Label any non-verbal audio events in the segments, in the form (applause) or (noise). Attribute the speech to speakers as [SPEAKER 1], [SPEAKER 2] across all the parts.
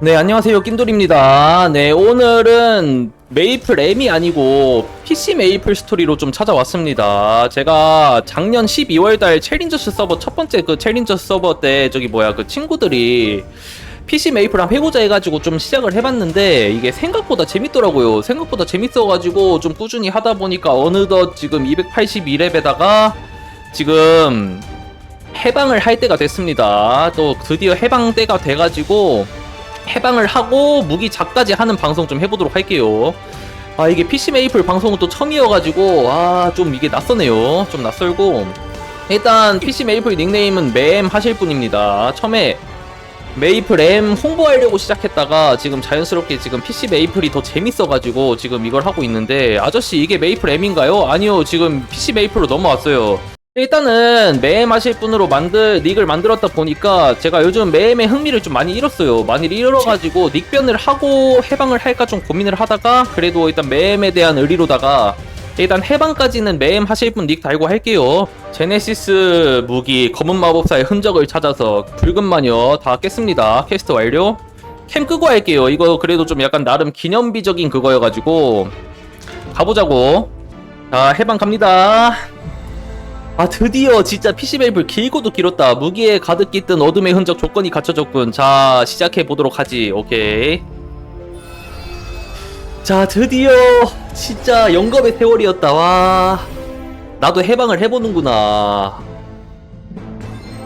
[SPEAKER 1] 네, 안녕하세요. 낀돌입니다. 네, 오늘은 메이플 M이 아니고 PC 메이플 스토리로 좀 찾아왔습니다. 제가 작년 12월달 챌린저스 서버 첫 번째 그 챌린저스 서버 때 저기 뭐야 그 친구들이 PC 메이플 한번 해보자 해가지고 좀 시작을 해봤는데 이게 생각보다 재밌더라고요. 생각보다 재밌어가지고 좀 꾸준히 하다 보니까 어느덧 지금 282렙에다가 지금 해방을 할 때가 됐습니다. 또 드디어 해방 때가 돼가지고 해방을 하고 무기 작까지 하는 방송 좀 해보도록 할게요. 아 이게 PC 메이플 방송은 또 처음이어가지고 아 좀 이게 낯서네요. 좀 낯설고 일단 PC 메이플 닉네임은 매엠 하실 분입니다. 처음에 메이플 M 홍보하려고 시작했다가 지금 자연스럽게 지금 PC 메이플이 더 재밌어가지고 지금 이걸 하고 있는데 아저씨 이게 메이플 M인가요? 아니요 지금 PC 메이플로 넘어왔어요. 일단은 매엠 하실 분으로 만들 닉을 만들었다 보니까 제가 요즘 매엠의 흥미를 좀 많이 잃었어요. 많이 잃어가지고 닉변을 하고 해방을 할까 좀 고민을 하다가 그래도 일단 매엠에 대한 의리로다가 일단 해방까지는 매엠 하실 분 닉 달고 할게요. 제네시스 무기 검은 마법사의 흔적을 찾아서 붉은 마녀 다 깼습니다. 퀘스트 완료. 캠 끄고 할게요. 이거 그래도 좀 약간 나름 기념비적인 그거여가지고 가보자고. 자 해방 갑니다. 아 드디어 진짜 PC 맵을 길고도 길었다. 무기에 가득 깃든 어둠의 흔적 조건이 갖춰졌군. 자 시작해 보도록 하지. 오케이. 자 드디어 진짜 영겁의 세월이었다. 와 나도 해방을 해보는구나.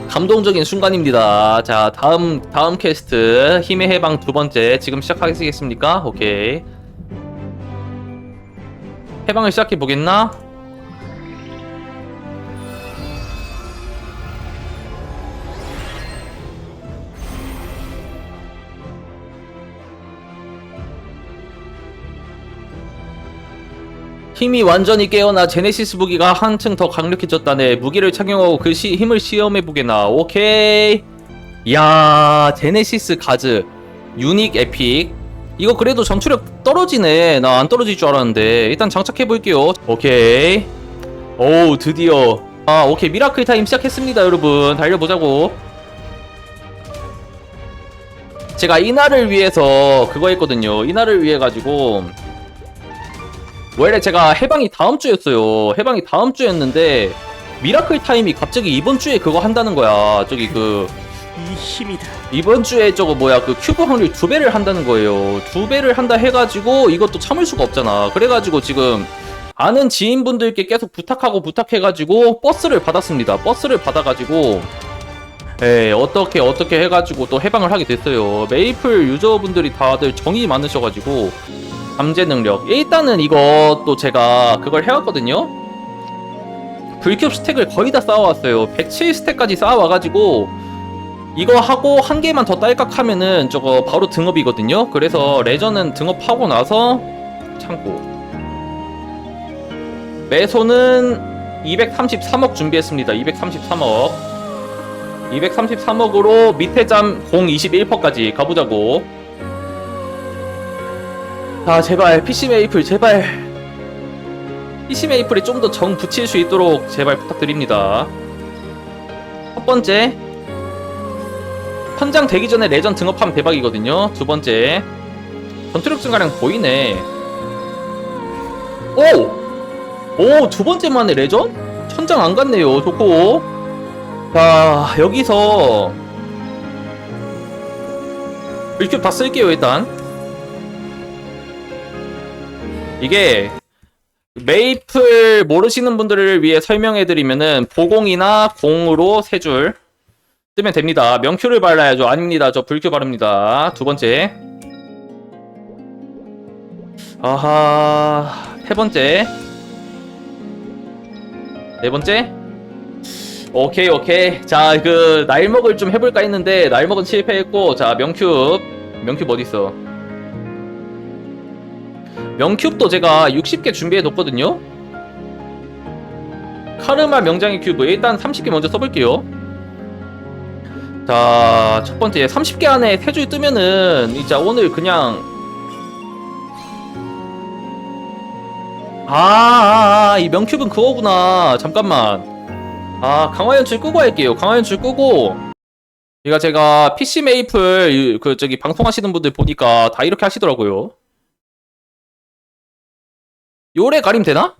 [SPEAKER 1] 감동적인 순간입니다. 자 다음 다음 퀘스트. 힘의 해방 두 번째. 지금 시작하겠습니까? 오케이. 해방을 시작해 보겠나 힘이 완전히 깨어나 제네시스 무기가 한층 더 강력해졌다네. 무기를 착용하고 그 시, 힘을 시험해보게나. 오케이. 야 제네시스 가즈. 유닉 에픽. 이거 그래도 전투력 떨어지네. 나 안 떨어질 줄 알았는데. 일단 장착해볼게요. 오케이. 오 드디어. 아, 오케이. 미라클 타임 시작했습니다, 여러분. 달려보자고. 제가 이날을 위해서 그거 했거든요. 이날을 위해 가지고 원래 제가 해방이 다음 주였어요. 해방이 다음 주였는데 미라클 타임이 갑자기 이번 주에 그거 한다는 거야. 저기 그
[SPEAKER 2] 이 힘이다.
[SPEAKER 1] 이번 주에 저거 뭐야 그 큐브 확률 두 배를 한다는 거예요. 두 배를 한다 해가지고 이것도 참을 수가 없잖아. 그래가지고 지금 아는 지인분들께 계속 부탁하고 부탁해가지고 버스를 받았습니다. 버스를 받아가지고 예 어떻게 어떻게 해가지고 또 해방을 하게 됐어요. 메이플 유저분들이 다들 정이 많으셔가지고 잠재 능력 일단은 이것도 제가 그걸 해왔거든요. 불큐브 스택을 거의 다 쌓아왔어요. 107 스택까지 쌓아와가지고 이거 하고 한 개만 더 딸깍 하면은 저거 바로 등업이거든요. 그래서 레전은 등업하고 나서 참고 매소는 233억 준비했습니다. 233억 233억으로 밑에 잠 021%까지 가보자고 아 제발 PC 메이플 제발 PC 메이플에 좀더 정 붙일 수 있도록 제발 부탁드립니다 첫 번째 현장 되기 전에 레전 등업하면 대박이거든요. 두 번째 전투력 증가량 보이네. 오! 오, 두 번째 만에 레전? 천장 안 갔네요. 좋고. 자, 여기서 일큐 다 쓸게요, 일단. 이게 메이플 모르시는 분들을 위해 설명해드리면은 보공이나 공으로 세 줄. 뜨면 됩니다. 명큐를 발라야죠. 아닙니다. 저 불큐 바릅니다. 두 번째. 아하. 세 번째. 네 번째. 오케이, 오케이. 자, 그, 날먹을 좀 해볼까 했는데, 날먹은 실패했고, 자, 명큐. 명큐 어딨어? 명큐브도 제가 60개 준비해뒀거든요? 카르마 명장의 큐브. 일단 30개 먼저 써볼게요. 자, 첫 번째 30개 안에 세 줄 뜨면은 이제 오늘 그냥 아, 아, 아, 이 명큐브는 그거구나. 잠깐만. 아, 강화 연출 끄고 할게요. 강화 연출 끄고 이거 제가 PC 메이플 이- 그 저기 방송하시는 분들 보니까 다 이렇게 하시더라고요. 요래 가림 되나?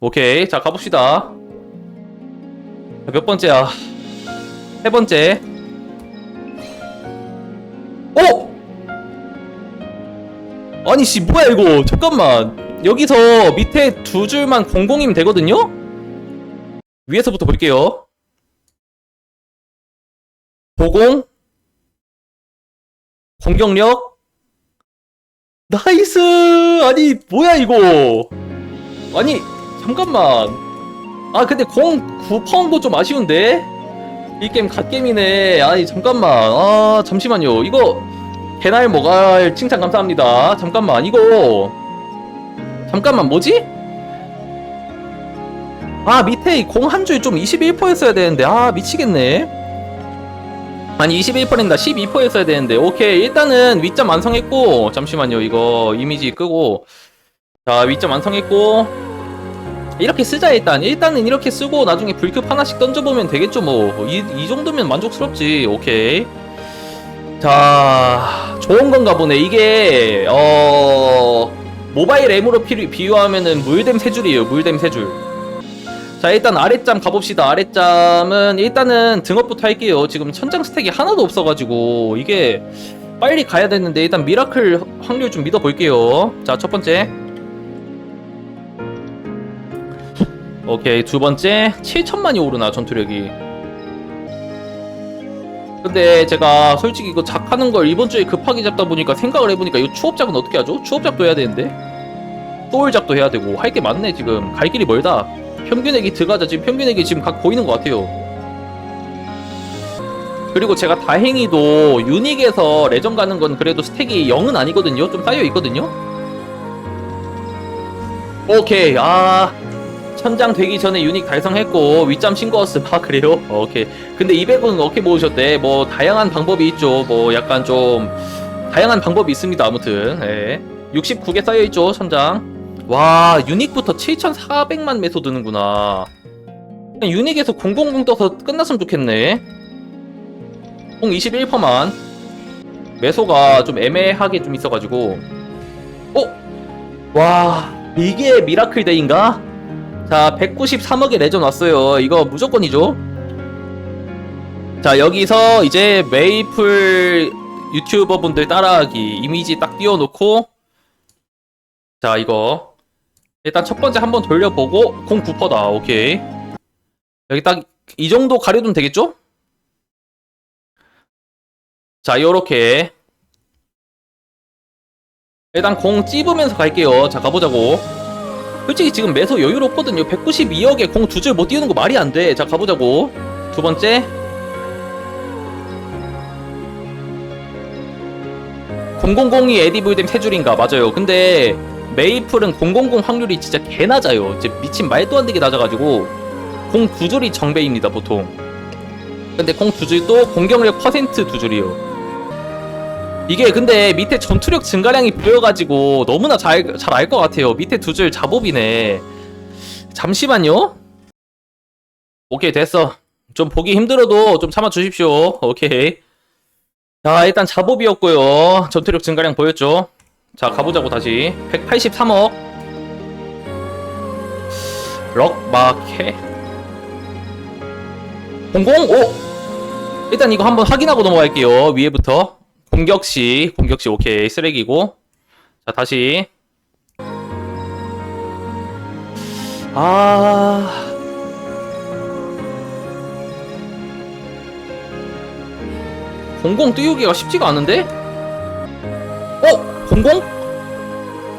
[SPEAKER 1] 오케이 자 가봅시다 자, 몇 번째야 세 번째 오! 아니 씨 뭐야 이거 잠깐만 여기서 밑에 두 줄만 공공이면 되거든요? 위에서부터 볼게요 보공? 공격력? 나이스! 아니 뭐야 이거? 아니 잠깐만. 아 근데 공 9파운드 좀 아쉬운데? 이 게임 갓게임이네. 아니 잠깐만. 아 잠시만요. 이거 개날 뭐갈 칭찬 감사합니다. 잠깐만 이거. 잠깐만 뭐지? 아 밑에 공 한 줄 좀 21%였어야 되는데. 아 미치겠네 아니 21%인가 12%였어야 되는데. 오케이 일단은 위점 완성했고 잠시만요. 이거 이미지 끄고. 자 위점 완성했고. 이렇게 쓰자 일단. 일단은 이렇게 쓰고 나중에 불급 하나씩 던져보면 되겠죠 뭐이 이 정도면 만족스럽지. 오케이. 자 좋은 건가 보네. 이게 어 모바일 M으로 피, 비유하면은 물댐 세 줄이에요 물댐 세줄 자 일단 아랫잠 가봅시다. 아랫잠은 일단은 등업부터 할게요. 지금 천장 스택이 하나도 없어가지고 이게 빨리 가야 되는데 일단 미라클 확률 좀 믿어볼게요. 자 첫 번째. 오케이 두 번째. 7천만이 오르나 전투력이. 근데 제가 솔직히 이거 작하는 걸 이번 주에 급하게 잡다 보니까 생각을 해보니까 이거 추업작은 어떻게 하죠? 추업작도 해야 되는데? 소울작도 해야 되고 할 게 많네 지금. 갈 길이 멀다 평균액이 들어가자. 지금 평균액이 지금 각 보이는 것 같아요. 그리고 제가 다행히도 유닉에서 레전 가는 건 그래도 스택이 0은 아니거든요. 좀 쌓여 있거든요. 오케이. 아 천장 되기 전에 유닉 달성했고 윗잠 신고었음 아 그래요? 어, 오케이. 근데 200은 어떻게 모으셨대? 뭐 다양한 방법이 있죠. 뭐 약간 좀 다양한 방법이 있습니다 아무튼. 예. 69개 쌓여있죠 천장 와 유닉부터 7400만 매소 드는구나. 그냥 유닉에서 000 떠서 끝났으면 좋겠네. 총 21%만. 매소가 좀 애매하게 좀 있어가지고. 어? 와 이게 미라클 데이인가? 자 193억의 레전 왔어요. 이거 무조건이죠? 자 여기서 이제 메이플 유튜버 분들 따라하기. 이미지 딱 띄워놓고. 자 이거 일단 첫 번째 한번 돌려보고 09%다. 오케이. 여기 딱 이 정도 가려두면 되겠죠? 자 요렇게. 일단 공 찝으면서 갈게요. 자 가보자고. 솔직히 지금 매소 여유롭거든요. 192억에 공 두 줄 못 띄우는 거 말이 안돼 자 가보자고. 두 번째. 000이 에디블댐 세 줄인가? 맞아요. 근데 메이플은 000 확률이 진짜 개 낮아요. 이제 미친 말도 안 되게 낮아가지고 공 두 줄이 정배입니다 보통. 근데 공 두 줄도 공격력 퍼센트 두 줄이요. 이게 근데 밑에 전투력 증가량이 보여가지고 너무나 잘 잘 알 것 같아요. 밑에 두줄 잡업이네. 잠시만요. 오케이 됐어. 좀 보기 힘들어도 좀 참아 주십시오. 오케이. 자 일단 잡업이었고요. 전투력 증가량 보였죠 자 가보자고 다시. 183억. 럭마케? 005 일단 이거 한번 확인하고 넘어갈게요 위에부터. 공격시 공격시 오케이. 쓰레기고. 자 다시. 아. 공공 띄우기가 쉽지가 않은데? 어? 공공?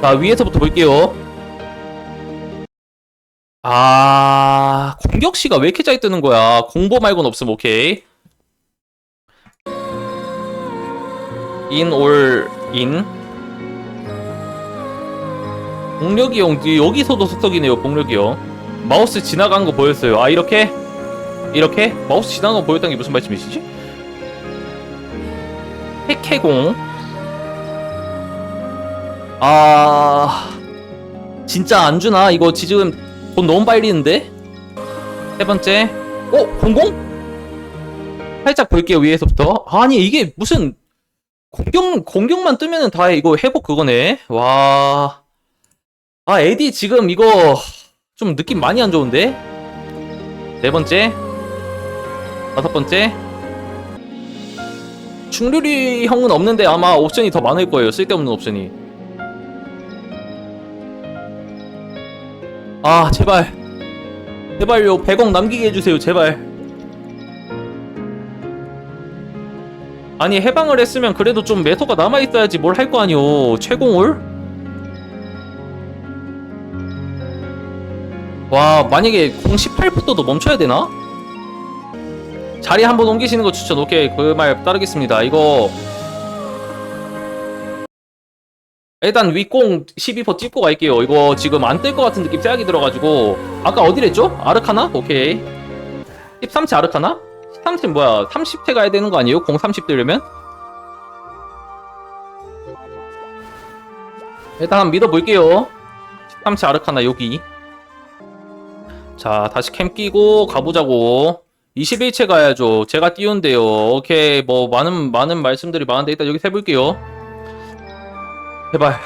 [SPEAKER 1] 자 위에서부터 볼게요. 아 공격시가 왜 이렇게 잘 뜨는 거야? 공보 말고는 없으면 오케이. in 복력이용 여기서도 속석이네요 복력이용 마우스 지나간 거 보였어요. 아 이렇게? 이렇게? 마우스 지나간 거 보였다는 게 무슨 말씀이시지? 핵해공 아 진짜 안 주나? 이거 지금 돈 너무 빨리는데? 세 번째. 어? 공공? 살짝 볼게요, 위에서부터. 아니, 이게 무슨, 공격, 공격만 뜨면은 다 이거 회복 그거네. 와. 아, 에디 지금 이거 좀 느낌 많이 안 좋은데? 네 번째. 다섯 번째. 충류리 형은 없는데 아마 옵션이 더 많을 거예요. 쓸데없는 옵션이. 아, 제발. 제발요. 100억 남기게 해주세요. 제발. 아니, 해방을 했으면 그래도 좀 매소가 남아있어야지 뭘 할 거 아니오. 최공을? 와, 만약에 018부터도 멈춰야 되나? 자리 한번 옮기시는 거 추천. 오케이. 그 말 따르겠습니다. 이거. 일단 윗공 12% 찍고 갈게요. 이거 지금 안 뜰 것 같은 느낌 쎄하게 들어가지고. 아까 어디랬죠? 아르카나? 오케이. 13치 아르카나? 13치 뭐야? 30태 가야 되는 거 아니에요? 공 30 뜨려면? 일단 한번 믿어볼게요. 13치 아르카나 여기. 자, 다시 캠 끼고 가보자고. 21채 가야죠. 제가 띄운데요. 오케이. 뭐, 많은, 많은 말씀들이 많은데, 일단 여기 해볼게요. 제발.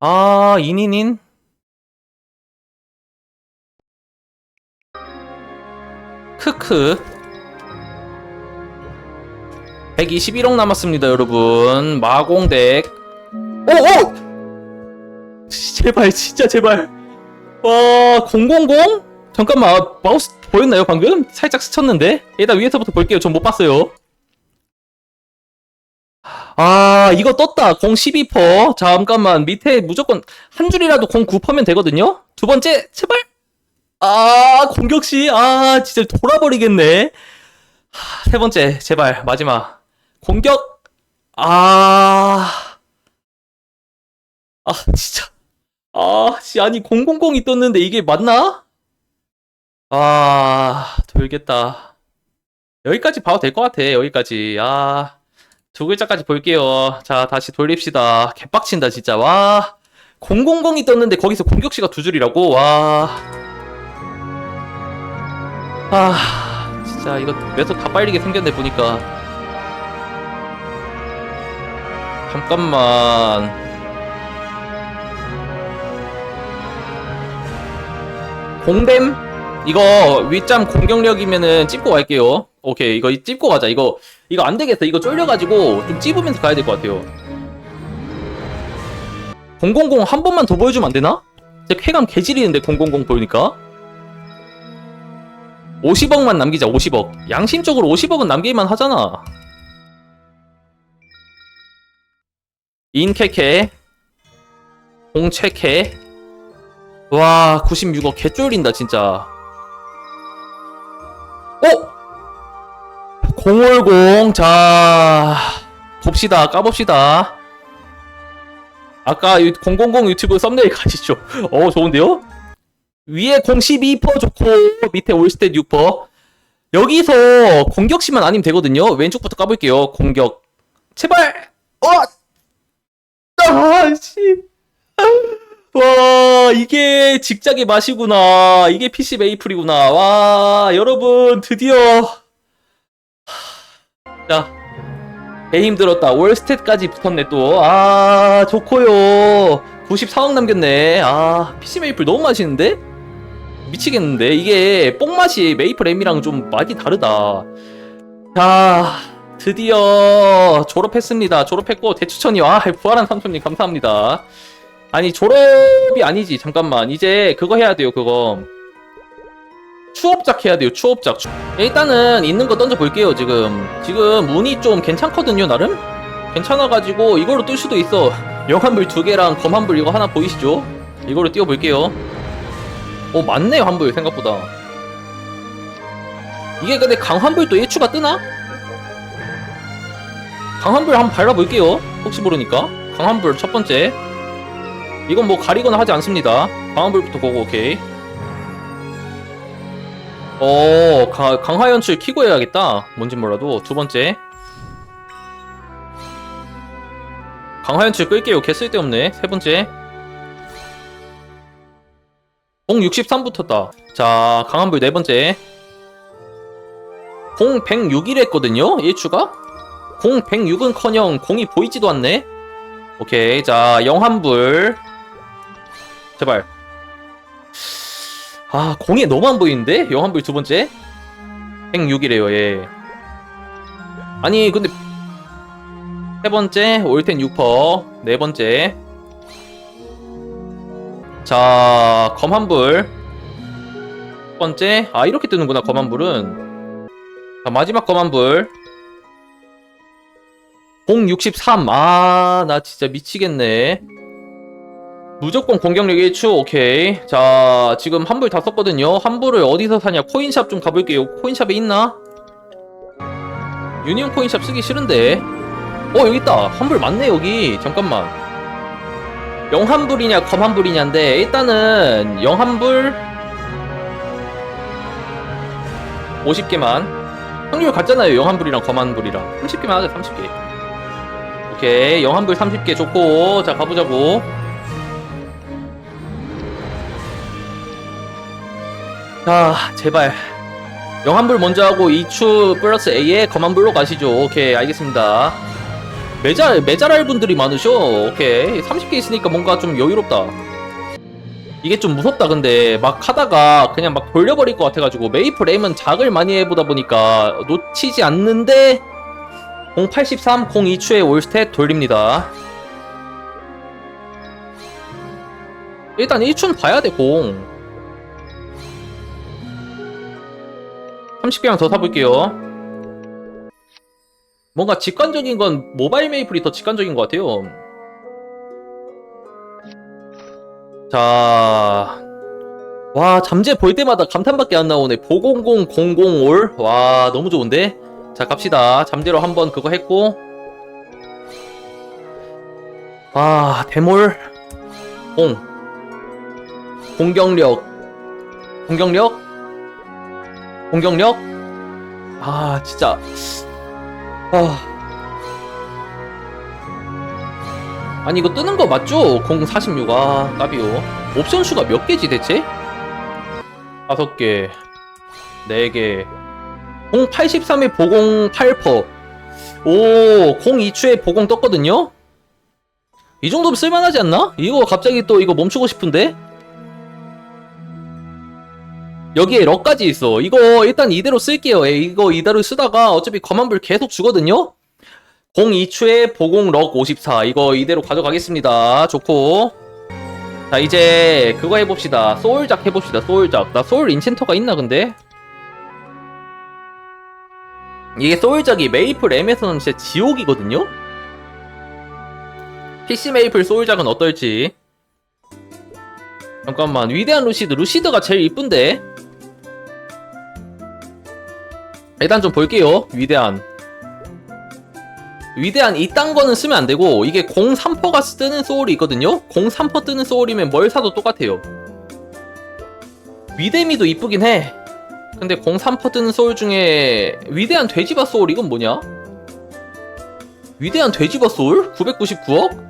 [SPEAKER 1] 아, 인인인? 크크. 121억 남았습니다, 여러분. 마공덱. 오, 오! 제발, 진짜 제발. 와, 000? 잠깐만, 마우스 보였나요, 방금? 살짝 스쳤는데? 일단 위에서부터 볼게요. 전 못 봤어요. 아, 이거 떴다. 012%. 잠깐만, 밑에 무조건 한 줄이라도 09%면 되거든요? 두 번째, 제발! 아, 공격시. 아, 진짜 돌아버리겠네. 하, 세 번째, 제발, 마지막. 공격. 아. 아, 진짜. 아, 씨, 아니, 000이 떴는데 이게 맞나? 아, 돌겠다. 여기까지 봐도 될 것 같아, 여기까지. 아, 두 글자까지 볼게요. 자, 다시 돌립시다. 개빡친다, 진짜. 와. 000이 떴는데 거기서 공격시가 두 줄이라고? 와. 아, 진짜 이거 매서 다 빨리게 생겼네, 보니까. 잠깐만. 공댐? 이거 윗잠 공격력이면은 찝고 갈게요. 오케이, 이거 찝고 가자. 이거, 이거 안 되겠어. 이거 쫄려가지고 좀 찝으면서 가야 될 것 같아요. 000 한 번만 더 보여주면 안 되나? 진짜 쾌감 개지리는데 000 보니까. 50억만 남기자, 50억. 양심적으로 50억은 남기만 하잖아. 인케케. 공채케. 와, 96억 개쫄린다, 진짜. 어? 050, 자, 봅시다, 까봅시다. 아까 000 유튜브 썸네일 가시죠. (laughs) 어, 좋은데요? 위에 012% 좋고, 밑에 올스탯 6%. 여기서 공격시만 아니면 되거든요. 왼쪽부터 까볼게요. 공격. 제발! 어! 아, 씨. (laughs) 와, 이게 직작의 맛이구나. 이게 PC 메이플이구나. 와, 여러분, 드디어. 자, 개 힘들었다. 올스탯까지 붙었네, 또. 아, 좋고요 94억 남겼네. 아, PC 메이플 너무 맛있는데? 미치겠는데? 이게 뽕맛이 메이플 M이랑 좀 많이 다르다. 자, 드디어 졸업했습니다. 졸업했고, 대추천이, 와, 부활한 삼촌님 감사합니다. 아니 졸업이 아니지 잠깐만 이제 그거 해야 돼요 그거 추업작 해야 돼요 추업작. 일단은 있는 거 던져 볼게요 지금. 지금 운이 좀 괜찮거든요 나름? 괜찮아가지고 이거로 뜰 수도 있어. 영환불 두 개랑 검환불 이거 하나 보이시죠? 이거로 띄워 볼게요. 오 맞네 환불 생각보다. 이게 근데 강환불도 1추가 뜨나? 강환불 한번 발라볼게요 혹시 모르니까. 강환불 첫 번째. 이건 뭐 가리거나 하지 않습니다. 강한불부터 보고 오케이. 어 가, 강화 연출 키고 해야겠다. 뭔진 몰라도 두 번째. 강화 연출 끌게요. 개 쓸데없네. 세 번째. 공 63 붙었다. 자, 강한불 네 번째. 공 106일 했거든요? 1추가? 공 106은 커녕 공이 보이지도 않네? 오케이. 자, 영한불. 제발. 아, 공이 너무 안 보이는데? 영한불 두 번째. 106이래요, 예. 아니, 근데. 세 번째, 올텐 6퍼. 네 번째. 자, 검한불. 첫 번째. 아, 이렇게 뜨는구나, 검한불은. 자, 마지막 검한불. 063. 아, 나 진짜 미치겠네. 무조건 공격력 1추, 오케이. 자, 지금 환불 다 썼거든요. 환불을 어디서 사냐? 코인샵 좀 가볼게요. 코인샵에 있나? 유니온 코인샵 쓰기 싫은데. 어, 여기 있다. 환불 맞네, 여기. 잠깐만. 영환불이냐 검환불이냐인데 일단은 영환불 50개만 확률 같잖아요 영환불이랑 검환불이랑 30개만 하자 30개 오케이 영환불 30개 좋고 자 가보자고 자 제발 영환불 먼저 하고 2추 플러스 A에 검환불로 가시죠 오케이 알겠습니다 메잘 메잘할 분들이 많으셔. 오케이 30개 있으니까 뭔가 좀 여유롭다. 이게 좀 무섭다 근데 막 하다가 그냥 막 돌려버릴 것 같아가지고 메이플 M은 작을 많이 해보다 보니까 놓치지 않는데 083 02추의 올스탯 돌립니다. 일단 1추는 봐야 돼 공. 30개만 더 사볼게요. 뭔가 직관적인 건 모바일 메이플이 더 직관적인 것 같아요. 자, 와 잠재 볼 때마다 감탄밖에 안 나오네. 보공공005올 와 너무 좋은데. 자 갑시다. 잠재로 한번 그거 했고. 아 대몰 공 공격력 공격력 공격력 아 진짜 아. 아니 이거 뜨는 거 맞죠? 046 아, 까비요. 옵션 수가 몇 개지 대체? 다섯 개, 네 개. 083에 보공 8퍼. 오, 02추에 보공 떴거든요? 이 정도면 쓸만하지 않나? 이거 갑자기 또 이거 멈추고 싶은데? 여기에 럭까지 있어. 이거 일단 이대로 쓸게요. 예, 이거 이대로 쓰다가 어차피 검한불 계속 주거든요. 02추에 보공 럭 54. 이거 이대로 가져가겠습니다. 좋고. 자, 이제 그거 해봅시다. 소울작 해봅시다. 소울작. 나 소울 인챈터가 있나 근데? 이게 소울작이 메이플 M에서는 진짜 지옥이거든요? PC 메이플 소울작은 어떨지. 잠깐만 위대한 루시드 루시드가 제일 이쁜데 일단 좀 볼게요 위대한 위대한 이딴 거는 쓰면 안 되고 이게 03퍼가 뜨는 소울이 있거든요 03퍼 뜨는 소울이면 뭘 사도 똑같아요 위대미도 이쁘긴 해 근데 03퍼 뜨는 소울 중에 위대한 돼지바 소울 이건 뭐냐 위대한 돼지바 소울? 999억?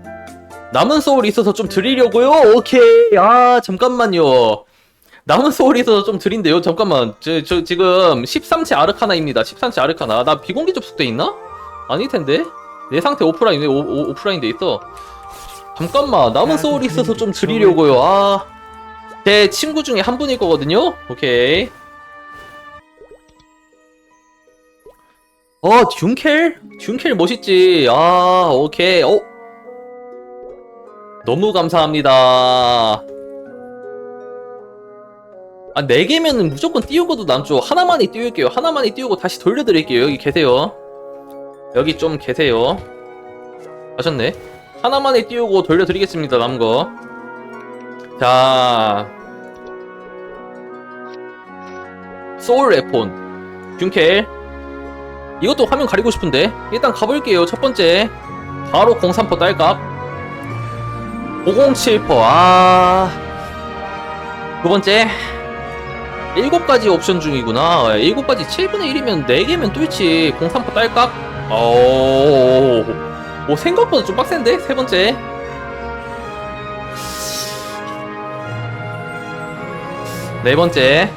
[SPEAKER 1] 남은 소울이 있어서 좀 드리려고요? 오케이. 아, 잠깐만요. 남은 소울이 있어서 좀 드린대요. 잠깐만. 저, 저 지금 13체 아르카나입니다. 13체 아르카나. 나 비공개 접속돼 있나? 아닐 텐데. 내 상태 오프라인에 오, 오, 오프라인 돼 있어. 잠깐만. 남은 소울이 있어서 좀 드리려고요. 아. 제 친구 중에 한 분일 거거든요. 오케이. 어, 듀켈? 듀켈 멋있지. 아, 오케이. 어, 너무 감사합니다. 아, 4개면은 무조건 띄우고도 남죠. 하나만이 띄울게요. 하나만이 띄우고 다시 돌려드릴게요. 여기 계세요. 여기 좀 계세요. 하셨네. 하나만이 띄우고 돌려드리겠습니다. 남은 거. 자. 소울 에폰. 균켈. 이것도 화면 가리고 싶은데. 일단 가볼게요. 첫 번째. 바로 03퍼 딸값. 507퍼 아... 두 번째 7가지 옵션 중이구나 7가지 7분의 1이면 4개면 뚫지 03퍼 딸깍 오... 오 생각보다 좀 빡센데? 세 번째 네 번째.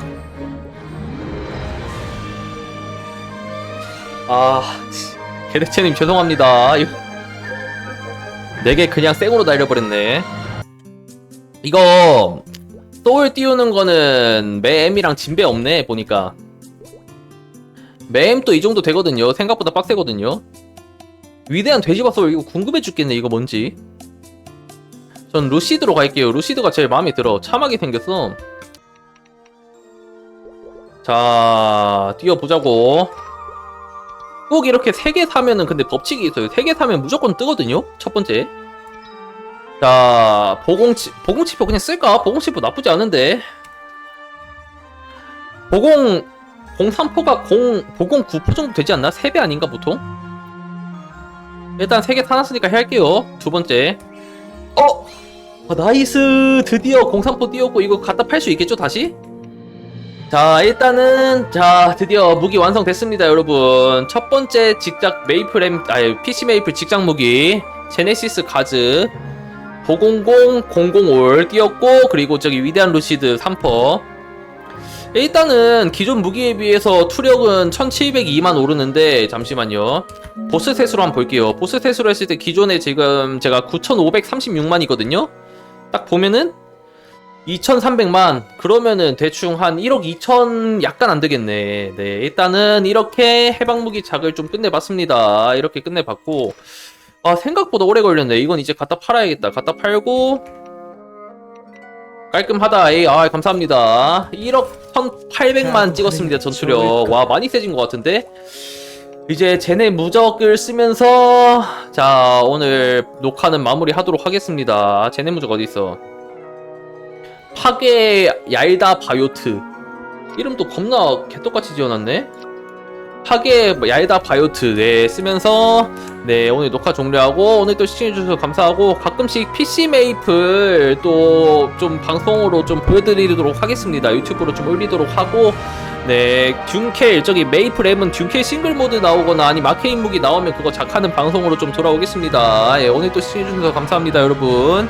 [SPEAKER 1] 아, 개대체님 죄송합니다. 이거 네개 그냥 생으로 날려버렸네. 이거 소울 띄우는 거는 매엠이랑 진배 없네 보니까. 매엠 또이 정도 되거든요. 생각보다 빡세거든요. 위대한 돼지밥 소울 이거 궁금해 죽겠네. 이거 뭔지. 전 루시드로 갈게요. 루시드가 제일 마음에 들어. 참하게 생겼어. 자, 뛰어보자고. 꼭 이렇게 3개 사면은 근데 법칙이 있어요. 3개 사면 무조건 뜨거든요? 첫 번째. 자, 보공치, 보공치표 그냥 쓸까? 보공치표 나쁘지 않은데. 보공, 03포가 0, 보공 9포 정도 되지 않나? 3배 아닌가, 보통? 일단 3개 사놨으니까 할게요. 두 번째. 어! 아, 나이스! 드디어 03포 띄웠고, 이거 갖다 팔 수 있겠죠, 다시? 자 일단은 자 드디어 무기 완성됐습니다 여러분 첫 번째 직작 메이플 엠 아니 PC 메이플 직장 무기 제네시스 가즈 500 005를 띄었고 그리고 저기 위대한 루시드 3퍼. 일단은 기존 무기에 비해서 투력은 1702만 오르는데 잠시만요. 보스 셋으로 한번 볼게요. 보스 셋으로 했을 때 기존에 지금 제가 9536만이거든요? 딱 보면은 2,300만. 그러면은 대충 한 1억 2천 약간 안 되겠네. 네 일단은 이렇게 해방무기 작을 좀 끝내봤습니다. 이렇게 끝내봤고 아 생각보다 오래 걸렸네. 이건 이제 갖다 팔아야겠다. 갖다 팔고 깔끔하다. 에이 아 감사합니다. 1억 1,800만 찍었습니다. 전투력 와 많이 세진 것 같은데. 이제 쟤네 무적을 쓰면서 자 오늘 녹화는 마무리 하도록 하겠습니다. 쟤네 무적 어디 있어? 파괴 얄다 바이오트 이름도 겁나 개떡같이 지어놨네 파괴 얄다 바이오트 네 쓰면서 네 오늘 녹화 종료하고 오늘 또 시청해주셔서 감사하고 가끔씩 PC 메이플 또 좀 방송으로 좀 보여드리도록 하겠습니다. 유튜브로 좀 올리도록 하고 네 듀케일 저기 메이플 M은 듀케일 싱글 모드 나오거나 아니 마케인 무기 나오면 그거 작하는 방송으로 좀 돌아오겠습니다. 예, 오늘 또 시청해주셔서 감사합니다 여러분